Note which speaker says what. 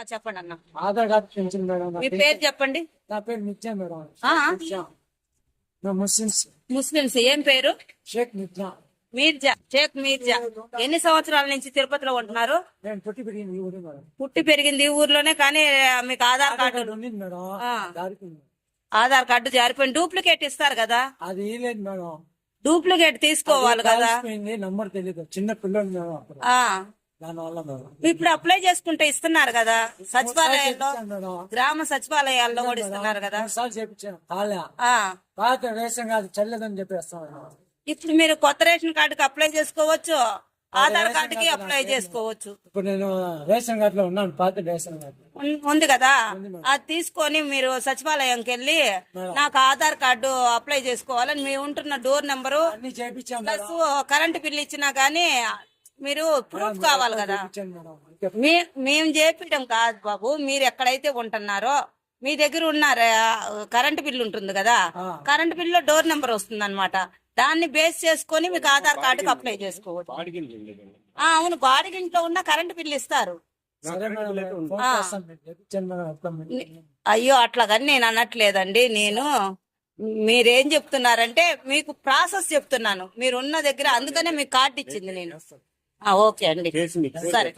Speaker 1: చెప్పండి అన్న.
Speaker 2: ఆధార్ కార్డు పెంచింది మేడం. నా
Speaker 1: మీ
Speaker 2: పేరు-
Speaker 1: చెప్పండి.
Speaker 2: నా పేరు నిత్యా మేడం. ముస్లిమ్స్.
Speaker 1: ముస్లిమ్స్. ఏం పేరు?
Speaker 2: షేక్ నిత్యా.
Speaker 1: మీర్జా. షేక్ మీర్జా. ఎన్ని సంవత్సరాల నుంచి తిరుపతిలో ఉంటున్నారు?
Speaker 2: నేను పుట్టి పెరిగింది ఈ ఊరు మేడం.
Speaker 1: పుట్టి పెరిగింది ఈ ఊర్లోనే కానీ మీకు ఆధార్ కార్డు
Speaker 2: మేడం. జారిపోయింది.
Speaker 1: ఆధార్ కార్డు జారిపోయింది. డూప్లికేట్ ఇస్తారు కదా.
Speaker 2: అది ఇలేదు మేడం.
Speaker 1: డూప్లికేట్ తీసుకోవాలి కదా.
Speaker 2: నంబర్ తెలియదు చిన్న పిల్లలు
Speaker 1: ఇప్పుడు అప్లై చేసుకుంటే ఇస్తున్నారు కదా సచివాలయాల్లో గ్రామ సచివాలయాల్లో కూడా ఇస్తున్నారు కదా.
Speaker 2: రేషన్ కార్డు చెల్లదని చెప్పేస్తాను
Speaker 1: ఇప్పుడు మీరు కొత్త రేషన్ కార్డుకి అప్లై చేసుకోవచ్చు ఆధార్ కార్డుకి అప్లై చేసుకోవచ్చు.
Speaker 2: ఇప్పుడు నేను రేషన్ కార్డులో ఉన్నాను పాత రేషన్ కార్డు.
Speaker 1: ఉంది కదా? అది తీసుకొని మీరు సచివాలయంకి వెళ్ళి నాకు ఆధార్ కార్డు అప్లై చేసుకోవాలని మీ ఉంటున్న door number plus current bill ఇచ్చినా గానీ మీరు ప్రూఫ్ కావాలి కదా. మేము చేపించడం కాదు బాబు. మీరు ఎక్కడైతే ఉంటున్నారో మీ దగ్గర ఉన్న కరెంట్ బిల్ ఉంటుంది కదా. కరెంట్ బిల్లో డోర్ నెంబర్ వస్తుంది అనమాట దాన్ని బేస్ చేసుకొని మీకు ఆధార్ కార్డుకి అప్లై చేసుకోవచ్చు. ఆ, అవును బాడిగింట్లో ఉన్న కరెంట్ బిల్ ఇస్తారు. అయ్యో అట్లాగని నేను అనట్లేదండి. నేను మీరేం చెప్తున్నారంటే మీకు ప్రాసెస్ చెప్తున్నాను. మీరు ఉన్న దగ్గర అందుకనే మీకు కార్డు ఇచ్చింది నేను. ఓకే అండి. సరే.